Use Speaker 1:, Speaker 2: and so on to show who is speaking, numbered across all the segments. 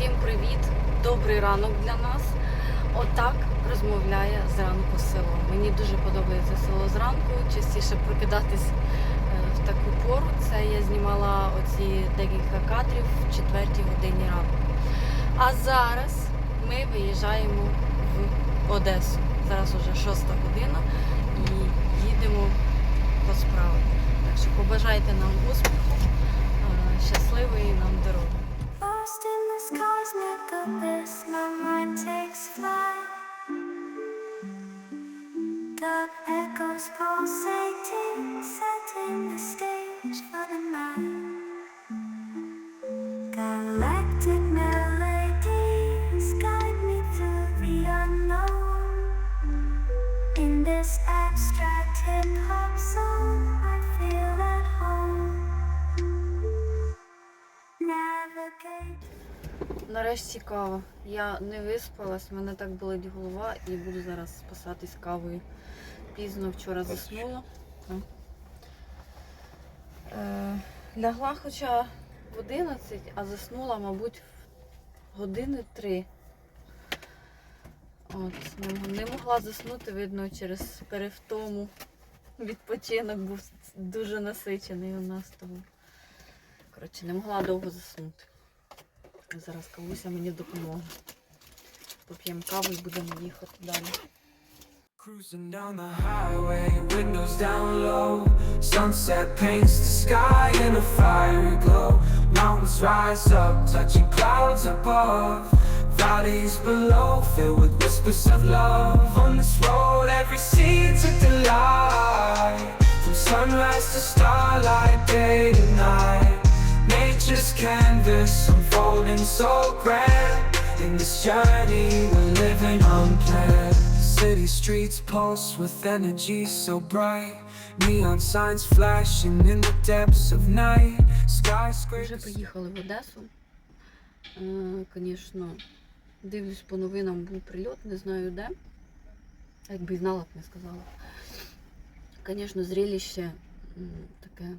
Speaker 1: Всім привіт! Добрий ранок для нас. Отак розмовляє зранку село. Мені дуже подобається село зранку. Частіше прокидатись е, в таку пору. Це я знімала оці декілька кадрів в четвертій годині ранку. А зараз ми виїжджаємо в Одесу. Зараз уже шоста година і їдемо по справах. Так що побажайте нам успіху, е, щасливої нам дороги.
Speaker 2: In this cosmic abyss, my mind takes flight. Dark echoes pulsating, setting the stage for the night. Galactic melodies guide me through the unknown. In this
Speaker 1: Нарешті кава. Я не виспалась, мене так болить голова і буду зараз спасатись кавою. Пізно вчора заснула. Е, лягла хоча в 11, а заснула, мабуть, в години 3. От, не, не могла заснути, видно, через перевтому. Відпочинок був дуже насичений у нас тому. Коротше, не могла довго заснути. Зараз кавуся мені допоможе. Поп'ємо каву і будемо їхати далі.
Speaker 3: Cruising down the highway, windows down low. Sunset paints the sky in a fiery glow. Mountains rise up, touching clouds above. Valleys below, filled with whispers of love. On this road, every seed's a delight. From sunrise to starlight, day to night. Nature's canvas unfolding so grand. In this journey, we're living unplanned. City streets pulse with energy so bright. Neon signs flashing in the depths of night.
Speaker 1: Вже приїхали в Одесу. Звісно, дивлюсь по новинам, був прильот, не знаю де. Якби знала, б не сказала. Звісно, зрелище таке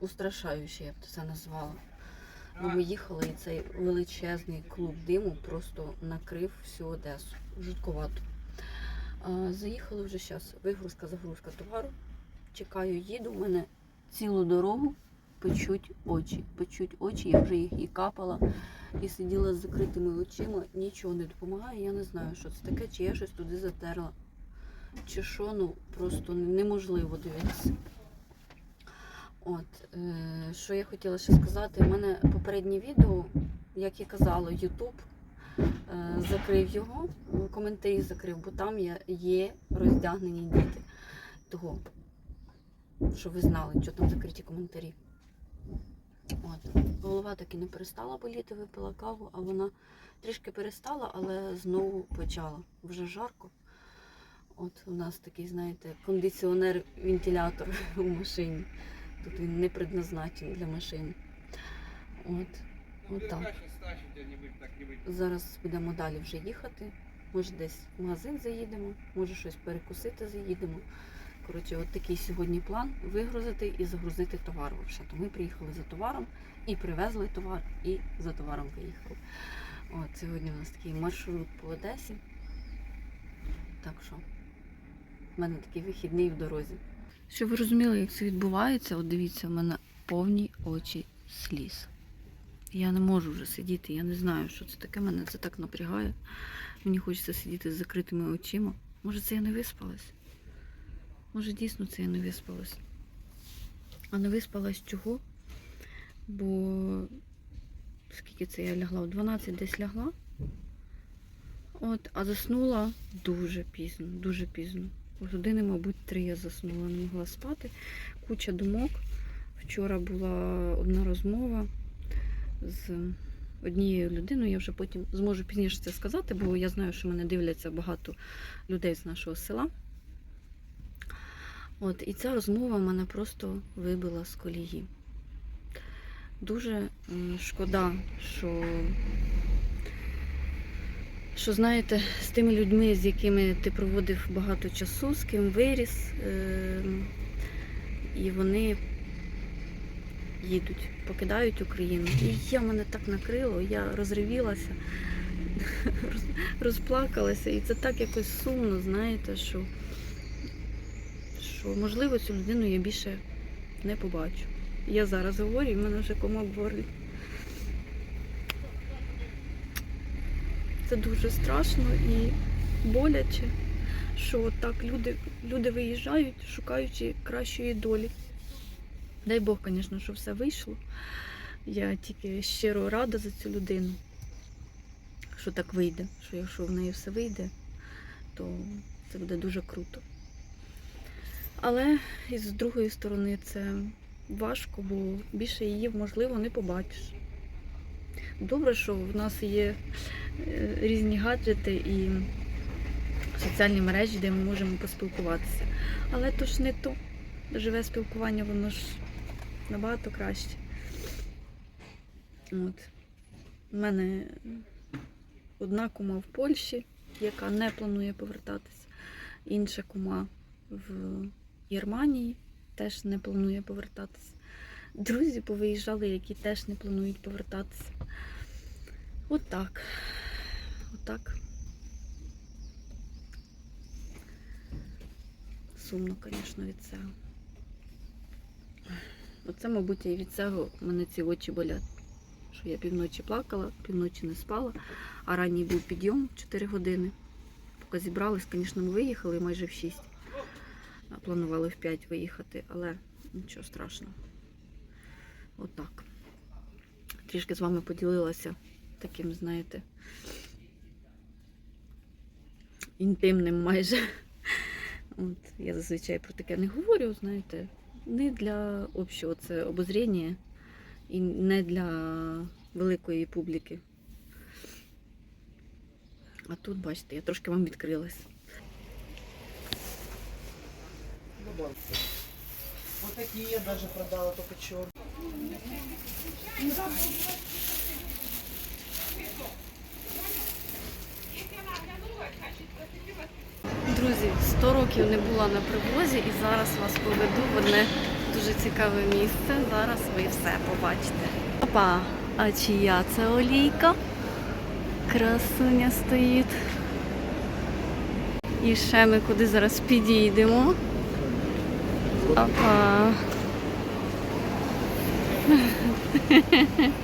Speaker 1: устрашаюче, я б це назвала. Ну, ми їхали і цей величезний клуб диму просто накрив всю Одесу. Жутковато. А, заїхали вже зараз. Вигрузка, загрузка товару. Чекаю, їду. У мене цілу дорогу печуть очі. Печуть очі, я вже їх і капала, і сиділа з закритими очима. Нічого не допомагає. Я не знаю, що це таке, чи я щось туди затерла. Чи що, ну просто неможливо дивитися. От, е, що я хотіла ще сказати, у мене попереднє відео, як і казала, Ютуб е, закрив його, коментарі закрив, бо там є, роздягнені діти. Того, що ви знали, що там закриті коментарі. От. Голова так і не перестала боліти, випила каву, а вона трішки перестала, але знову почала. Вже жарко. От у нас такий, знаєте, кондиціонер-вентилятор у машині. Тут він не предназначений для машини. От, от так. Зараз будемо далі вже їхати. Може десь в магазин заїдемо, може щось перекусити заїдемо. Коротше, от такий сьогодні план вигрузити і загрузити товар. Взагалі. Ми приїхали за товаром і привезли товар, і за товаром поїхали. От сьогодні у нас такий маршрут по Одесі. Так що в мене такий вихідний в дорозі. Щоб ви розуміли, як це відбувається, от дивіться, в мене повні очі сліз. Я не можу вже сидіти, я не знаю, що це таке. Мене це так напрягає. Мені хочеться сидіти з закритими очима. Може, це я не виспалась? Може, дійсно це я не виспалась. А не виспалась чого? Бо скільки це я лягла? У 12 десь лягла. От, а заснула дуже пізно, дуже пізно. Години, мабуть, три я заснула, не могла спати. Куча думок. Вчора була одна розмова з однією людиною. Я вже потім зможу пізніше це сказати, бо я знаю, що мене дивляться багато людей з нашого села. От, і ця розмова мене просто вибила з колії. Дуже шкода, що що знаєте, з тими людьми, з якими ти проводив багато часу, з ким виріс, е, і вони їдуть, покидають Україну. І я мене так накрило, я розривілася, розплакалася. І це так якось сумно, знаєте, що, що можливо цю людину я більше не побачу. Я зараз говорю, і мене вже комок в Це дуже страшно і боляче, що так люди, люди виїжджають, шукаючи кращої долі. Дай Бог, звісно, що все вийшло. Я тільки щиро рада за цю людину, що так вийде, що якщо в неї все вийде, то це буде дуже круто. Але і з другої сторони це важко, бо більше її можливо не побачиш. Добре, що в нас є різні гаджети і соціальні мережі, де ми можемо поспілкуватися. Але то ж не то. Живе спілкування, воно ж набагато краще. От. У мене одна кума в Польщі, яка не планує повертатися, інша кума в Германії теж не планує повертатися. Друзі повиїжджали, які теж не планують повертатися. Отак. Отак. Сумно, звісно, від цього. Оце, мабуть, і від цього мене ці очі болять. Що я півночі плакала, півночі не спала, а ранній був підйом 4 години. Поки зібрались, звісно, ми виїхали майже в 6. Планували в 5 виїхати, але нічого страшного. Отак. Трішки з вами поділилася таким, знаєте, інтимним майже. От, я зазвичай про таке не говорю, знаєте, не для общого це обозріння і не для великої публіки. А тут, бачите, я трошки вам відкрилась.
Speaker 4: Вот такие я даже продала, только черные.
Speaker 1: Друзі, 100 років не була на привозі і зараз вас поведу в одне дуже цікаве місце. Зараз ви все побачите. Опа, а чия це олійка? Красуня стоїть. І ще ми куди зараз підійдемо. Опа.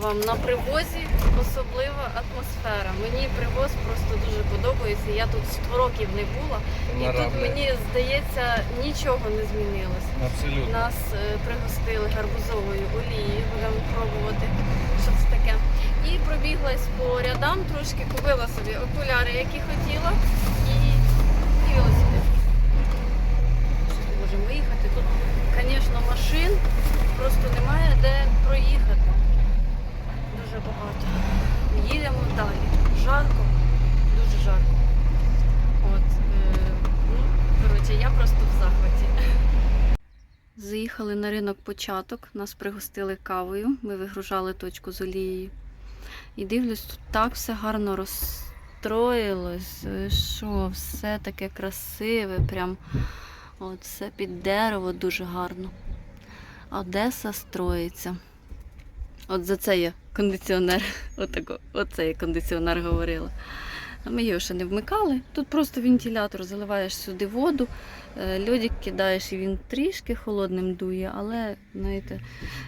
Speaker 1: Вам, на привозі особлива атмосфера. Мені привоз просто дуже подобається. Я тут 100 років не була. І тут мені здається нічого не змінилось.
Speaker 5: Абсолютно.
Speaker 1: Нас е, пригостили гарбузовою олією, будемо пробувати, що це таке. І пробіглась по рядам трошки, купила собі окуляри, які хотіла, і, і велосипед. Щось не можемо виїхати. Тут, звісно, машин просто немає де проїхати. Дуже багато. Їдемо далі. Жарко, дуже жарко. От, е, ну, коротше, я просто в захваті. Заїхали на ринок початок, нас пригостили кавою, ми вигружали точку з олією. І дивлюсь, тут так все гарно розстроїлось, що все таке красиве, прям от все під дерево дуже гарно. Одеса строїться. От за це я кондиціонер. Отако, оце я кондиціонер говорила. Ми його ще не вмикали. Тут просто вентилятор, заливаєш сюди воду, е, льодик кидаєш і він трішки холодним дує, але знаєте,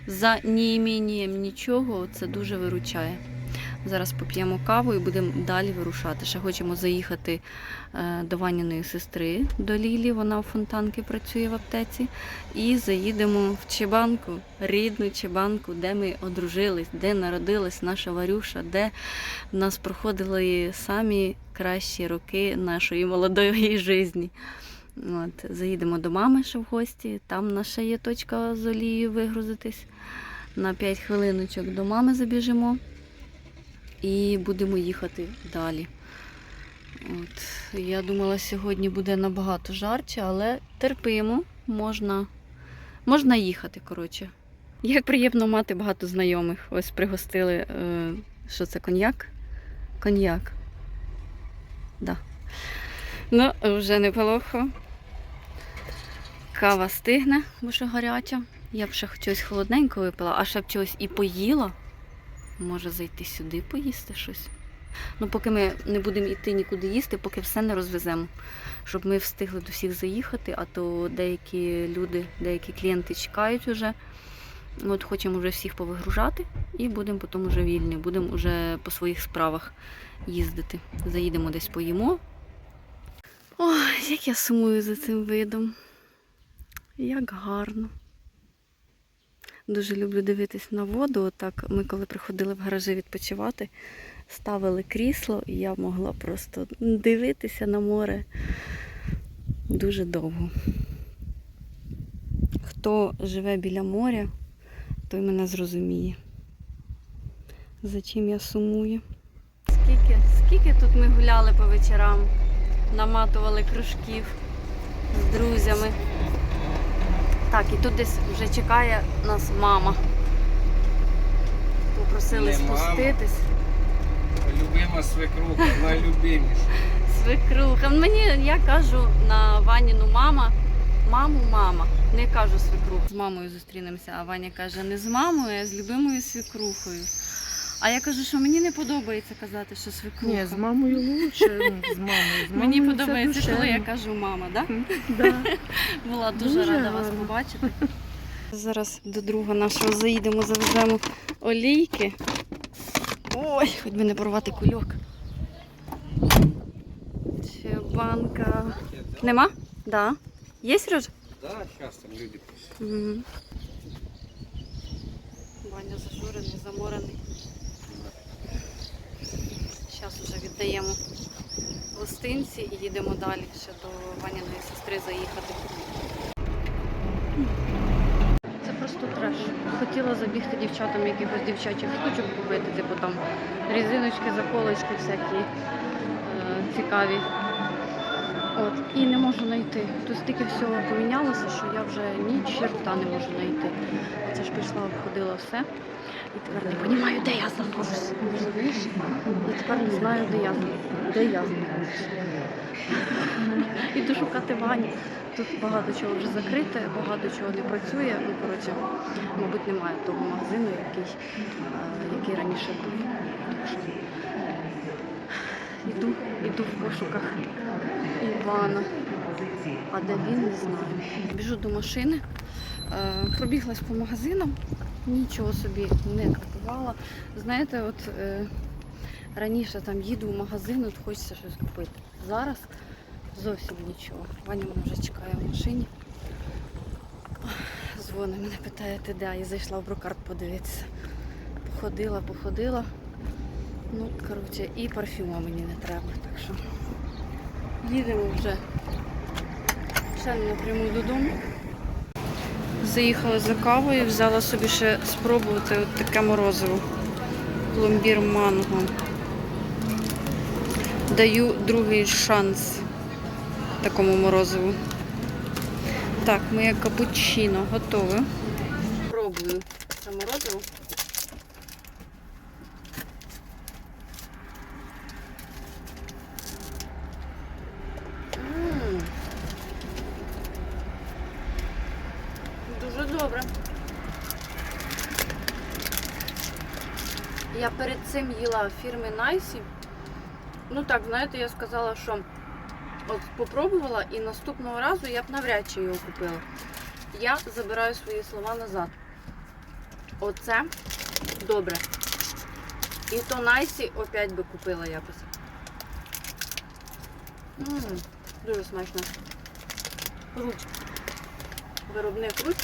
Speaker 1: за неімінням нічого це дуже виручає. Зараз поп'ємо каву і будемо далі вирушати. Ще хочемо заїхати е, до Ваніної сестри, до Лілі. Вона в фонтанки працює в аптеці. І заїдемо в Чебанку, рідну Чебанку, де ми одружились, де народилась наша Варюша, де нас проходили самі кращі роки нашої молодої житті. От, заїдемо до мами ще в гості. Там наша є точка з олією вигрузитись. На 5 хвилиночок до мами забіжимо і будемо їхати далі. От. Я думала, сьогодні буде набагато жарче, але терпимо, можна, можна їхати, коротше. Як приємно мати багато знайомих. Ось пригостили, е, що це коньяк? Коньяк. Да. Ну, вже неплохо. Кава стигне, бо що гаряча. Я б ще чогось холодненького випила, а ще б чогось і поїла. Може зайти сюди поїсти щось. Ну, поки ми не будемо йти нікуди їсти, поки все не розвеземо. Щоб ми встигли до всіх заїхати, а то деякі люди, деякі клієнти чекають уже. От хочемо вже всіх повигружати і будемо потім вже вільні, будемо вже по своїх справах їздити. Заїдемо десь поїмо. Ой, як я сумую за цим видом. Як гарно. Дуже люблю дивитись на воду. Отак ми, коли приходили в гаражі відпочивати, ставили крісло, і я могла просто дивитися на море дуже довго. Хто живе біля моря, той мене зрозуміє. За чим я сумую. Скільки, скільки тут ми гуляли по вечорам, наматували кружків з друзями. Так, і тут десь вже чекає нас мама. Попросили
Speaker 5: Не мама.
Speaker 1: спуститись.
Speaker 5: Любима свекруха, найлюбиміша.
Speaker 1: Свекруха. Мені я кажу на Ваніну мама, маму, мама. Не кажу свекруху. З мамою зустрінемося, а Ваня каже, не з мамою, а з любимою свекрухою. А я кажу, що мені не подобається казати, що свекруха.
Speaker 4: Ні, з мамою лучше. ну, З мамою. З
Speaker 1: Мені
Speaker 4: мамою це
Speaker 1: подобається, коли я кажу мама, так?
Speaker 4: Да.
Speaker 1: Була дуже,
Speaker 4: Дуже
Speaker 1: рада вас побачити. Зараз до друга нашого заїдемо, завеземо олійки. Ой, хоч би не порвати кульок. Ще банка. Нема? Да. Є, Сережа?
Speaker 5: Да, зараз там люди пишуть.
Speaker 1: Угу. Ваня зажурений, заморений. Зараз вже віддаємо гостинці і їдемо далі ще до Ваніної сестри заїхати. Це просто треш. Хотіла забігти дівчатам якихось дівчачих штучок купити, типу там різиночки, заколочки всякі е, цікаві. От, і не можу знайти. Тут стільки всього помінялося, що я вже ні черта не можу знайти. Це ж пішла, обходила все. І тепер не розумію, де я знаходжусь. І тепер не знаю, де я, де я знаходжусь. Іду шукати Вані. Тут багато чого вже закрите, багато чого не працює. Ну, коротше, мабуть, немає того магазину, який, е, який раніше був. Іду, іду в пошуках Івана. А де він, не знаю. Біжу до машини, пробіглась по магазинам, нічого собі не купувала. Знаєте, от е, раніше там їду в магазин, от хочеться щось купити. Зараз зовсім нічого. Ваня мене вже чекає в машині. Дзвонить мене, питає, ти де? Я зайшла в брокарт подивитися. Походила, походила. Ну, коротше, і парфюма мені не треба, так що їдемо вже ще напряму додому. Заїхала за кавою, взяла собі ще спробувати от таке морозиво. Пломбір манго. Даю другий шанс такому морозиву. Так, моє капучино готове. Пробую це морозиво. М. Дуже добре. Я перед цим їла фірми Найсі. Ну так, знаєте, я сказала, що от попробувала і наступного разу я б навряд чи його купила. Я забираю свої слова назад. Оце добре. І то Найсі опять би купила якось. М, дуже смачно. Руч. Виробник руч.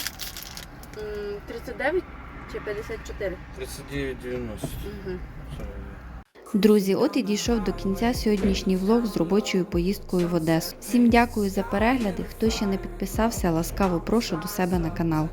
Speaker 1: 39 чи 54.
Speaker 5: 39,90.
Speaker 1: Угу.
Speaker 6: Друзі, от і дійшов до кінця сьогоднішній влог з робочою поїздкою в Одесу. Всім дякую за перегляди. Хто ще не підписався, ласкаво прошу до себе на канал.